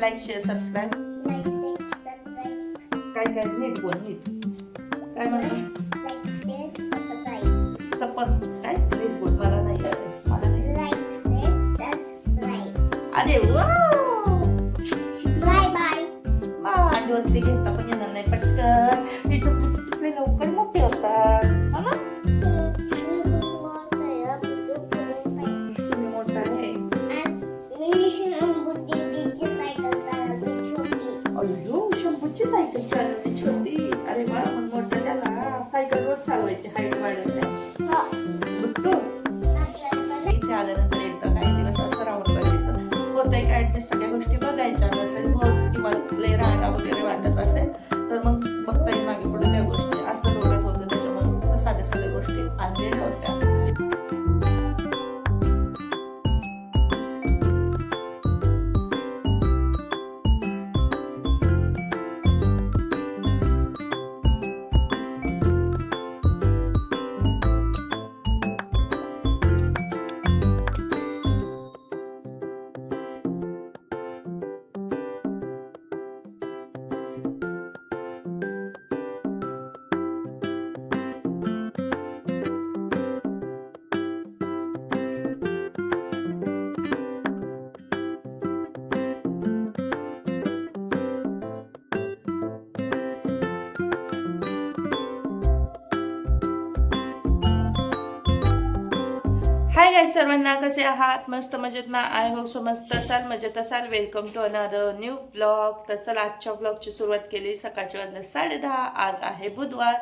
Like share subscribe काय काय नीट बोल नीट काय म्हणा सपत काय नीट बोल मला नाही. मला अरे वा मांडीवरती घेता पण येणार नाही पटकन हाय सर्वांना कसे आहात? मस्त मजेत ना? आय होप सो मस्त असाल मजेत असाल. Welcome to another new blog तर चला आजच्या ब्लॉगची सुरुवात केली. सकाळच्या वाजल्या साडेदहा आज आहे बुधवार.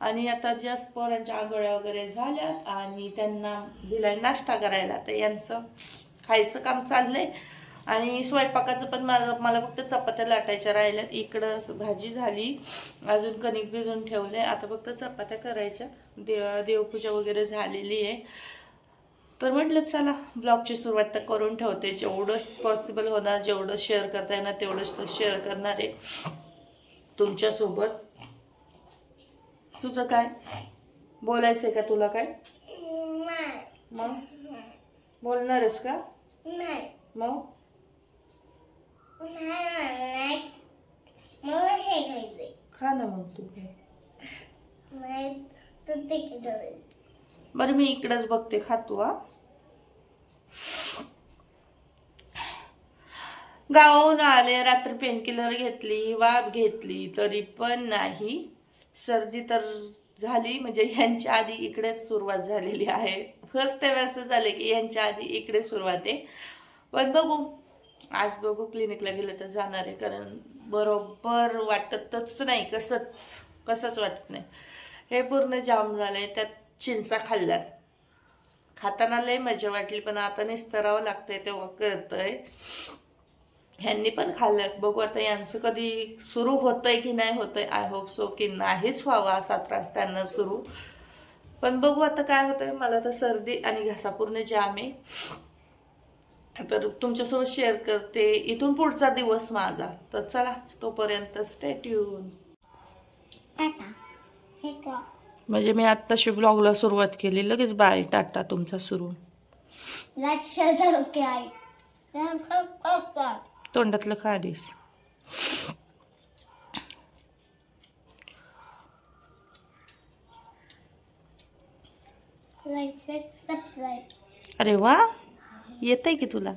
आणि आता जस्ट पोरांच्या आंघोळ्या वगैरे झाल्यात आणि त्यांना दिलाय नाश्ता करायला. तर यांचं खायचं काम चाललंय. आणि स्वयंपाकाचं पण मला मला फक्त चपात्या लाटायच्या राहिल्यात. इकडं असं भाजी झाली. अजून कणिक भिजून ठेवले आता फक्त चपात्या करायच्या देव देवपूजा वगैरे झालेली आहे. तर म्हटलं चला ब्लॉगची सुरुवात तर करून ठेवते. जेवढं पॉसिबल होणार जेवढं शेअर करता येणार तेवढंच तर शेअर करणार आहे. तुमच्यासोबत. तुझं काय? बोलायचं आहे का तुला काय? मग? बोलणारच का? मग? खा ना मग तू. बरं मी इकडंच बघते. खातो हा. गावाहून आले रात्री पेनकिलर घेतली वाफ घेतली तरी पण नाही. सर्दी तर झाली म्हणजे यांच्या आधी इकडेच सुरुवात झालेली आहे. फर्स्ट टाइम असं झालं की यांच्या आधी इकडे सुरुवात आहे. पण बघू आज बघू क्लिनिकला गेलं तर जाणार आहे कारण बरोबर वाटतच नाही कसंच कसंच वाटत नाही. हे पूर्ण जाम झालं आहे त्यात चिंचा खाल्ल्यात. खाताना लय मजा वाटली पण आता निस्तरावं लागतंय तेव्हा कळतंय. ह्यांनी पण खाल्लं. बघू आता यांचं कधी सुरू होतंय की नाही होतंय. आय होप सो की नाहीच व्हावा असा त्रास त्यांना सुरू. पण बघू आता काय होतंय. मला तर सर्दी आणि घसा पूर्ण जाम आहे. तर तुमच्यासोबत शेअर करते. इथून पुढचा दिवस माझा. तर चला तोपर्यंत स्टेट येऊन म्हणजे मी आत्ताशी ब्लॉगला सुरुवात केली. लगेच बाय टाटा तुमचा सुरू. तोंडातलं खालीस अरे वा येत आहे की तुला?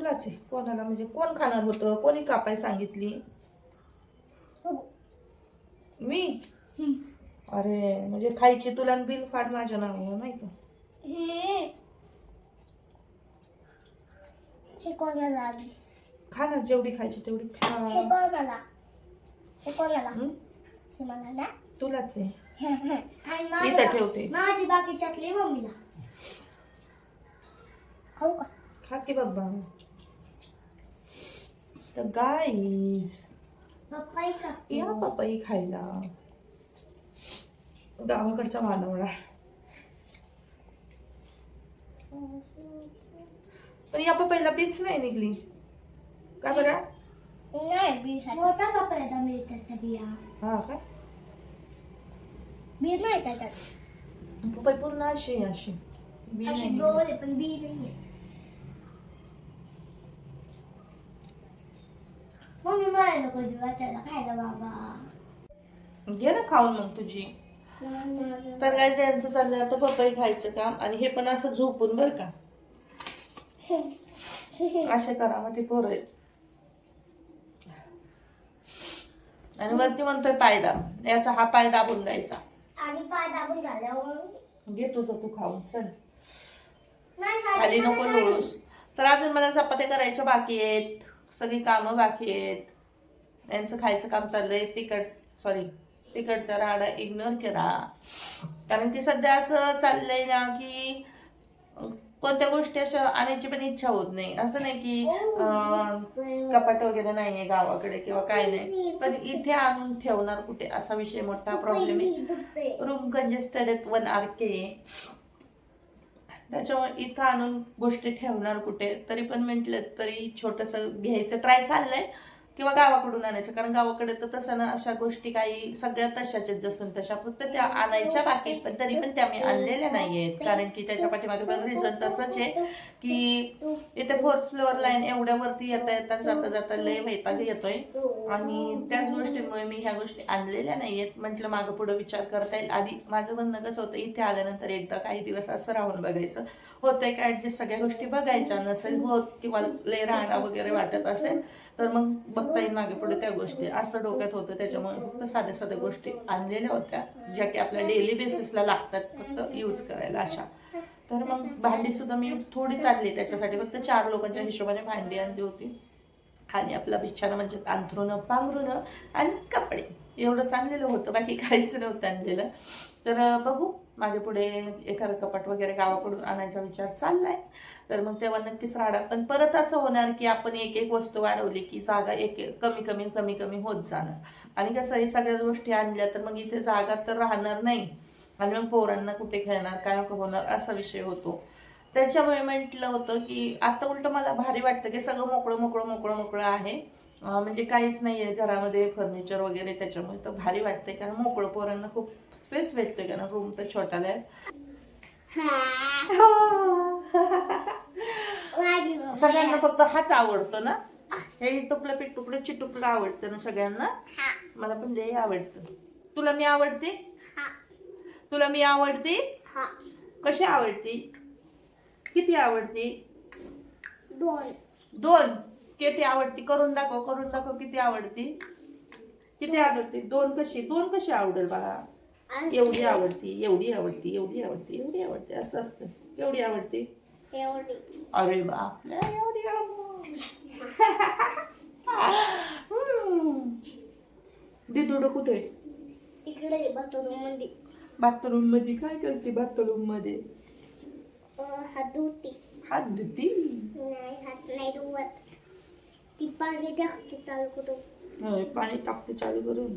तुलाच आहे. कोणाला म्हणजे कोण खाणार होतं? कोणी कापाय सांगितली? मी? अरे म्हणजे खायची तुला आणि बिल फाड माझ्या नावावर नाही का? हे. कोणाला आली? खा ना जेवढी खायची तेवढी हे खा कोणाला? हे कोणाला? हं? हे मला ना तुलाच आहे. आणि इथं माझ्या- ठेवते. माझी बाकीच्यातली मम्मीला. खाऊ का? खा की बाबा. तर गाईज पप्पाईचा या पपई खायला. गावाकडचा मानवडा पण या पपईला बीच नाही निघली. का बरं? नाही बी मोठा पपईचा मिळतात त्या बिया. हा काय बी नाही त्याच्यात पपई पूर्ण अशी आहे, अशी. बी अशी नाही. गोल आहे पण बी नाहीये. मम्मी मला नको देऊ वाटायला खायला बाबा. घे ना खाऊन मग तुझी. तर काय यांचं चाललंय आता पपई खायचं काम आणि हे पण असं झोपून बर का. असे करा मग ते पोरं. आणि वरती म्हणतोय पाय दाब याचा हा पाय दाबून द्यायचा. आणि पाय दाबून झाल्यावर? घे तुझं तू खाऊन चल. नाही खाली नको लोळूस तर अजून मला चपात्या करायच्या बाकी आहेत. सगळी कामं बाकी आहेत. यांचं खायचं काम चाललंय तिकट सॉरी तिकडचा राडा इग्नोर करा. कारण की सध्या असं चाललंय ना की कोणत्या गोष्टी अशा आणायची पण इच्छा होत नाही. असं नाही की कपाट वगैरे नाहीये गावाकडे किंवा काय नाही. पण इथे आणून ठेवणार कुठे? असा विषय मोठा प्रॉब्लेम आहे. रूम कंजेस्टेड आहेत वन आर के त्याच्यामुळे इथं आणून गोष्टी ठेवणार कुठे? तरी पण म्हटलं तरी छोटंसं घ्यायचं ट्राय चाललंय. किंवा गावाकडून आणायचं. कारण गावाकडे तर तसं ना अशा गोष्टी काही सगळ्या तशाच्याच जसून तशा. फक्त त्या आणायच्या बाकी. पण तरी पण त्या मी आणलेल्या नाहीयेत. कारण की त्याच्या पाठीमागे पण रिझन तसंच आहे की इथे फोर्थ फ्लोअर लाईन एवढ्या वरती येता येता जाता जाता लय वैताग येतोय. आणि त्याच गोष्टींमुळे मी ह्या गोष्टी आणलेल्या नाहीयेत. म्हटलं मागं पुढे विचार करता येईल. आधी माझं म्हणणं कसं होतं इथे आल्यानंतर एकदा काही दिवस असं राहून बघायचं. होतंय का ऍडजस्ट सगळ्या गोष्टी बघायच्या नसेल होत किंवा लय राहणं वगैरे वाटत असेल तर मग बघता येईल मागे पुढे त्या गोष्टी. असं डोक्यात होतं. त्याच्यामुळे फक्त साध्या साध्या गोष्टी आणलेल्या होत्या ज्या की आपल्या डेली बेसिसला लागतात फक्त यूज करायला अशा. तर मग भांडी सुद्धा मी थोडी चालली त्याच्यासाठी. फक्त चार लोकांच्या हिशोबाने भांडी आणली होती. आणि आपला बिछाना म्हणजे अंथरुणं पांघरुणं आणि कपडे. एवढंच आणलेलं होतं बाकी काहीच नव्हतं आणलेलं. तर बघू. मागे पुढे एखादं कपाट वगैरे गावाकडून आणायचा विचार चाललाय. तर मग तेव्हा नक्कीच राहणार पण परत असं होणार की आपण एक एक वस्तू वाढवली की जागा एक एक कमी कमी कमी कमी होत जाणार. आणि कसं हे सगळ्या गोष्टी आणल्या तर मग इथे जागा तर राहणार नाही. आणि मग पोरांना कुठे खेळणार काय होणार असा विषय होतो. त्याच्यामुळे म्हटलं होतं की आता उलट मला भारी वाटतं की सगळं मोकळं मोकळं मोकळं मोकळं आहे. म्हणजे काहीच नाहीये घरामध्ये फर्निचर वगैरे त्याच्यामुळे तर भारी वाटतंय कारण मोकळं पोरांना खूप स्पेस भेटते कारण रूम तर छोटाला आहे सगळ्यांना फक्त हाच आवडतो ना? हे टुकलं पीठ तुकडं चिटुकलं आवडतं ना सगळ्यांना? मला पण लय आवडतं. तुला मी आवडते? तुला मी आवडते? कशी आवडते? किती आवडते? दोन. दोन. किती आवडती? करून दाखव करून दाखव किती आवडती? किती आवडते? दोन कशी? दोन कशी आवडेल बाळा? एवढी आवडती एवढी आवडती एवढी आवडती एवढी आवडते. असं असतं. एवढी आवडती? एवढी. अरे बाप लय एवढी. दिदुड कुठे इकडे बाथरूममध्ये बाथरूममध्ये काय करते बाथरूममध्ये हात धुती. हात धुती? नाही हात नाही धुवत. ती पाणी टाकते चालू करून. होय, पाणी टाकते चालू करून.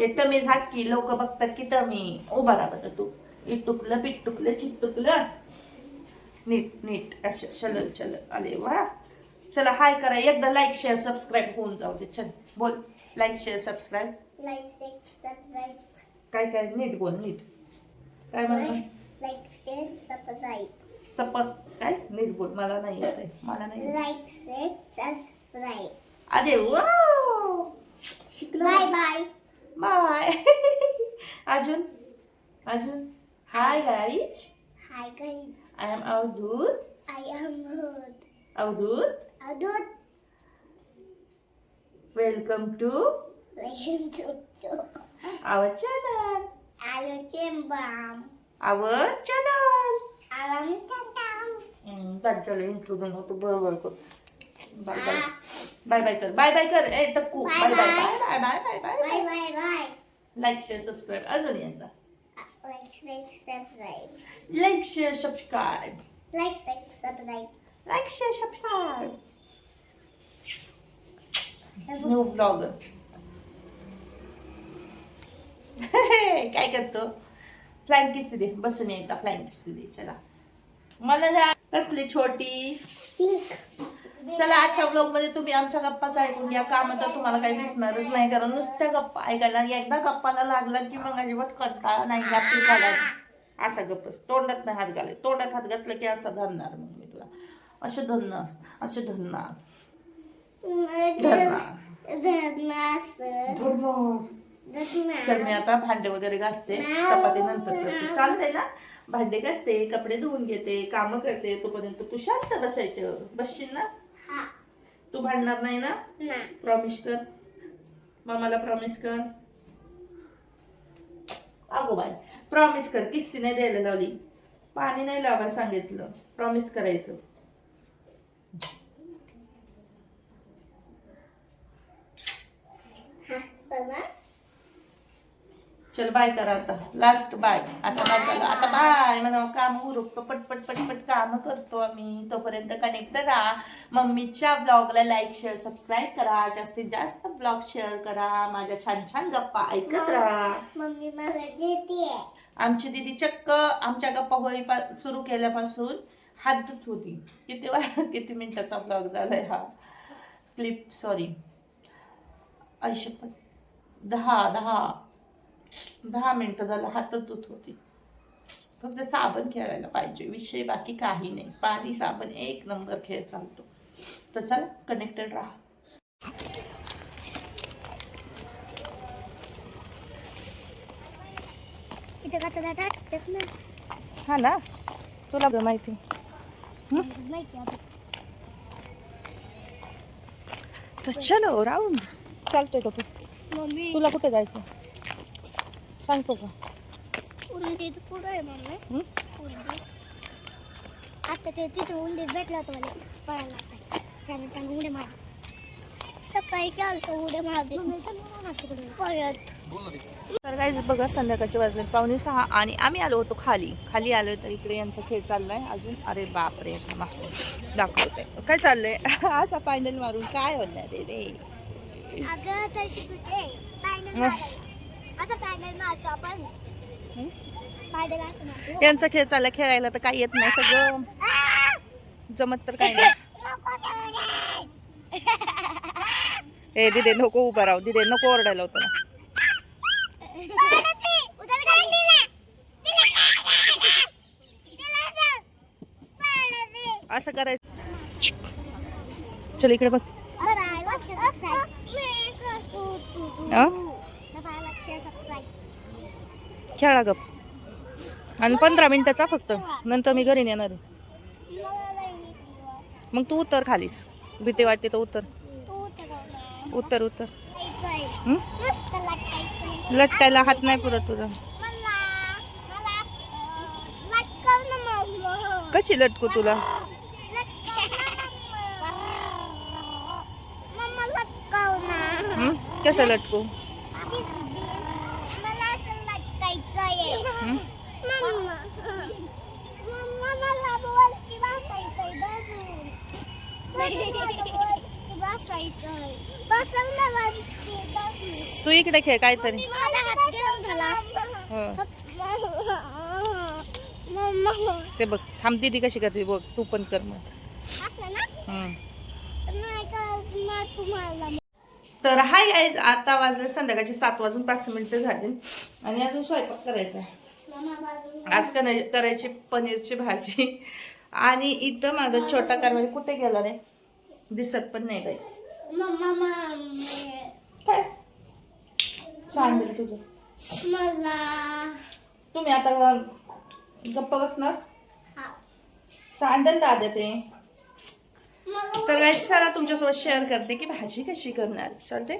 हे. टमी झाकी लोक बघतात की टमी उभा राहा तू. इटुकलं पिटुकलं चिटुकलं नीट नीट असं चल चल अरे वा. चला हाय करा. एकदा लाईक शेअर सबस्क्राईब होऊन जाऊ दे. चल बोल. Like share subscribe like subscribe काय काय? नीट बोल नीट. काय म्हणतो लाईक शेअर सबस्क्राईब सपत काय? नीट बोल मला नाही येत आहे. मला नाही. लाईक अरे वा शिकलो. बाय बाय बाय अजून? अजून? Hi guys hi guys I am Avadhut I am Avadhut अदूत welcome to लेम टू आवर चॅनल आलो चेंबाम आवर चॅनल आराम चंटाम काय चलो इंट्रोडून होतो बरोबर कर बाय बाय बाय बाय कर बाय बाय कर ए टक्कू Bye bye bye bye. Bye bye bye bye bye bye bye like share subscribe अजून एकदा like share subscribe like share subscribe like share subscribe like share subscribe new blogger काय करतो? Flying किसी दे बसून एकदा फ्लाइंग किसी दे चला. मला ना कसली छोटी. चला आजच्या ब्लॉगमध्ये तुम्ही आमच्या गप्पाच ऐकून घ्या. काम तर तुम्हाला काही दिसणारच नाही कारण नुसत्या गप्पा ऐकायला एकदा गप्पाला लागला की मग अजिबात कंटाळा नाही आपली काढा असा गप्पस तोंडात नाही हात घाले तोंडात हात घातलं की असं धरणार मग मी तुला. असे धरणार असे धरणार. धरणार. धरणार. तर मी आता भांडे वगैरे घासते. चपाती नंतर करते. चालतंय ना भांडे घासते कपडे धुवून घेते काम करते. तोपर्यंत तू शांत बसायचं. बसशील ना? तू भांडणार नाही ना? प्रॉमिस कर. मामाला प्रॉमिस कर. अगो बाय प्रॉमिस कर. किस्सी नाही द्यायला लावली. पाणी नाही लावायला सांगितलं. प्रॉमिस करायचं. चल बाय करा आता. Last bye. आता काय झालं आता बाय. मला काम उरकतो पटपट पटपट काम करतो आम्ही. तोपर्यंत कनेक्ट राहा मम्मीच्या ब्लॉगला लाईक शेअर सबस्क्राईब करा. जास्तीत जास्त ब्लॉग शेअर करा. माझ्या छान छान गप्पा ऐकत राहा. मम्मी मला जेते आमची दिदी चक्क आमच्या गप्पा होई सुरू केल्यापासून हात धुत होती. किती वा किती मिनिटाचा ब्लॉग झालाय हा? क्लिप सॉरी आयुष्यपत दहा दहा. दहा मिनिटं झालं हातात धुत होती. फक्त साबण खेळायला पाहिजे विषय बाकी काही नाही. पाणी साबण एक नंबर खेळ चालतो. तर चला कनेक्टेड राहा. हा ना? तुला माहिती. तर चलो राऊंड चालतोय का तू तुला कुठे जायचं सांगतो का उंदीर पुढं आहे मम्मी? उंदीर. आता ते तिथे उंदीर भेटला होता मला. पळायला लागतंय त्याने त्याने उड्या मार सकाळी चालतो उड्या मारते. परत तर काहीच बघा संध्याकाळचे वाजले पावणे सहा आणि आम्ही आलो होतो खाली. खाली आलो तर इकडे यांचा खेळ चाललाय. अजून अरे बापरे दाखवते. काय चाललंय? असा पॅन्डल मारून काय होणार रे रे? अगं असं पॅन्डल मारतो आपण? पॅन्डल असं मारतो. यांचा खेळ चाललाय खेळायला तर काही येत नाही सगळं जमत तर काही नाही. ए दिदे नको उभा राहू दिदे नको ओरडायला होतं. असं करायचं. चल इकडे बघ? खेळा गप. आणि पंधरा मिनिटाचा फक्त. नंतर मी घरी नेणार आहे. मग तू उतर खालीस. भीती वाटते तर उतर. उतर उतर. हं? लटकायला हात नाही पुरत तुझा. कशी लटकू तुला? कसं लटकू मला असं लटकायचंय मम्मा मम्मा मला वरती बसायचंय धरून वरती बसायचंय बसल ना वरती धरून. तू इकडे खेळ काहीतरी. ते बघ थांब ती कशी करते बघ तू पण कर मग. तर हाय गाईज आता वाजले संध्याकाळचे सात वाजून पाच मिनिटं झाली. आणि अजून स्वयंपाक करायचा आहे. आज करायची पनीरची भाजी. आणि इथं माझा छोटा कारवाई कुठे गेला रे? दिसत पण नाही काही मम्मा मम्मी काय? सांगेल तुझं. मला तुम्ही आता गप्प बसणार? सँडल दादा ते? तर चला तुमच्यासोबत शेअर करते की भाजी कशी करणार. चालते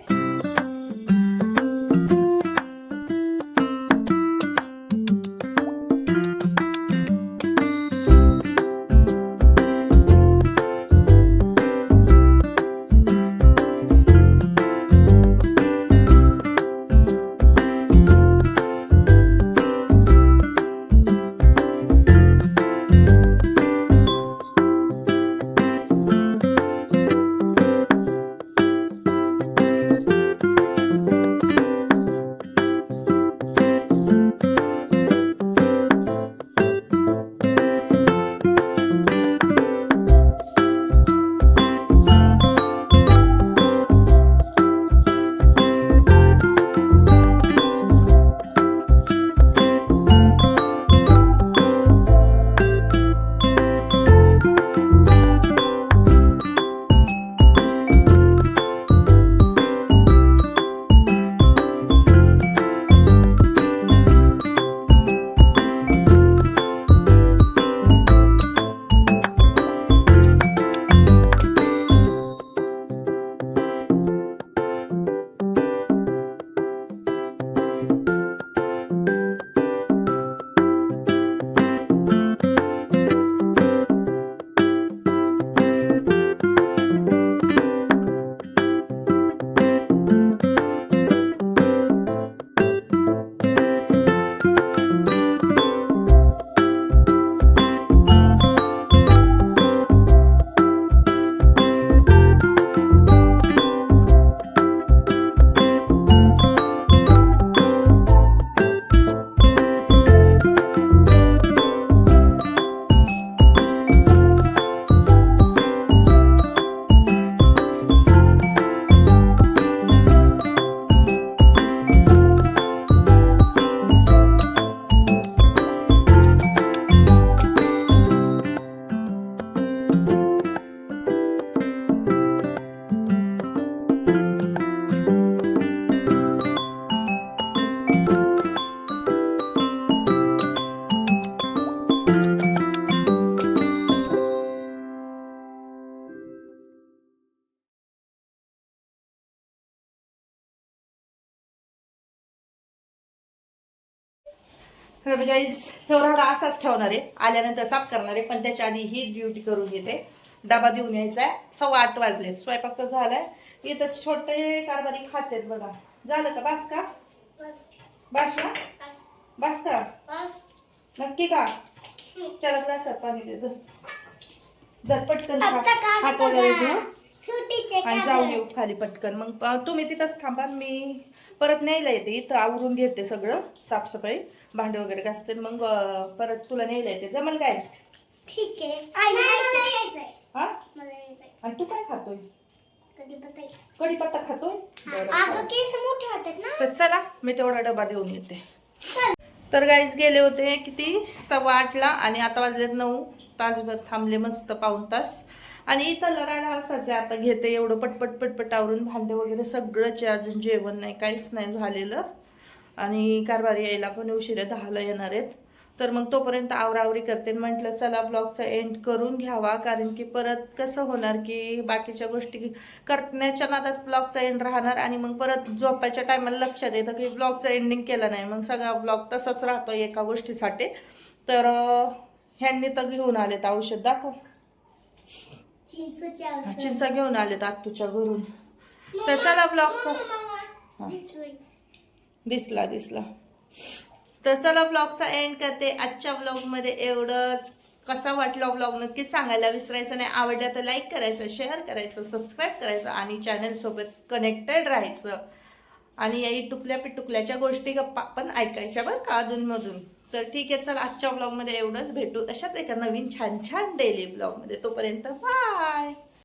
गाईज फेवराडा असाच ठेवणार आहे. आल्यानंतर साफ करणार आहे. पण त्याच्या आधी ही ड्युटी करून घेते. डबा देऊन यायचा आहे. सव्वा आठ वाजले स्वयंपाक तर झालाय. इथं छोटे कारभारी खातेत बघा. झालं का? बास का? बास. ना? बास. का? नक्की का? त्याला ग्लासात पाणी दे. धर. धर पटकन हात वगैरे फ्रुटीचे आणि जाऊन येऊ खाली पटकन. मग तुम्ही तिथंच थांबा. मी परत न्यायला येते. इथं आवरून घेते सगळं साफसफाई भांडे वगैरे घासते मग परत तुला न्यायला येते. जमल काय? ठीक आहे. हा? आणि तू काय खातोय? कढीपत्ता खातोय? तर चला मी तेवढा डबा देऊन येते. तर गाईज गेले होते किती? सव्वा आठला आणि आता वाजलेत नऊ. तासभर थांबले मस्त पाऊन तास. आणि इथं लराडा असाच आहे. आता घेते एवढं पटपट पटपट आवरून भांडे वगैरे सगळंच अजून जेवण नाही काहीच नाही झालेलं. आणि कारभारी यायला पण उशिरा दहाला येणार आहेत. तर मग तोपर्यंत आवरावरी करते. म्हटलं चला ब्लॉगचा एंड करून घ्यावा. कारण की परत कसं होणार की बाकीच्या गोष्टी करण्याच्या नादात ब्लॉगचा एंड राहणार आणि मग परत झोपायच्या टायमाला लक्षात येतं की ब्लॉगचा एंडिंग केला नाही. मग सगळा ब्लॉग तसंच राहतो एका गोष्टीसाठी. तर ह्यांनी तर घेऊन आलेत औषध. दाखव. हा, औषध. चिंचा घेऊन आलेत आत्तूच्या घरून. तर चला ब्लॉगचा दिसला दिसला. तर चला ब्लॉगचा एंड करते. आजच्या ब्लॉगमध्ये एवढंच. कसा वाटला ब्लॉग नक्कीच सांगायला विसरायचं नाही. आवडलं तर लाईक करायचं शेअर करायचं सबस्क्राईब करायचं आणि चॅनलसोबत कनेक्टेड राहायचं. आणि याही टुकल्या पिटुकल्याच्या गोष्टी गप्पा पण ऐकायच्या बरं का अधूनमधून. तर ठीक आहे चल आजच्या ब्लॉगमध्ये एवढंच. भेटू अशाच एका नवीन छान छान डेली ब्लॉगमध्ये तोपर्यंत बाय